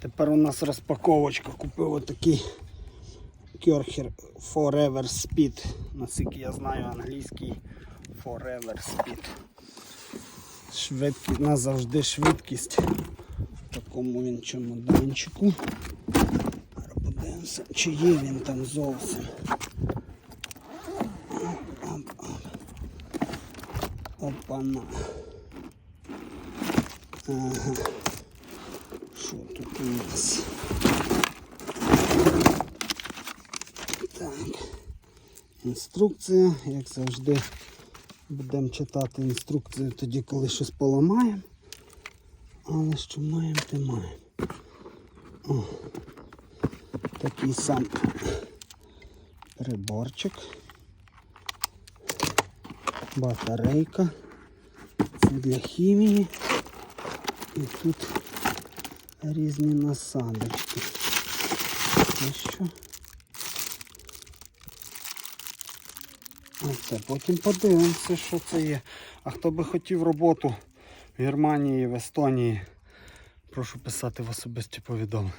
Тепер у нас розпаковочка. Купив отакий Керхер Forever Speed. Наскільки я знаю англійський Forever Speed. Швидкість, назавжди швидкість. В такому він чемоданчику. Подивимося, чи є він там зовсім. Опана. Ага. У? Так. Інструкція, як завжди, будемо читати інструкцію тоді, коли щось поламаємо. Але що маємо, те маємо. О, такий сам приборчик. Батарейка. Це для хімії. І тут різні насадочки. Це що? Оце потім подивимося, що це є. А хто би хотів роботу в Германії, в Естонії, прошу писати в особисті повідомлення.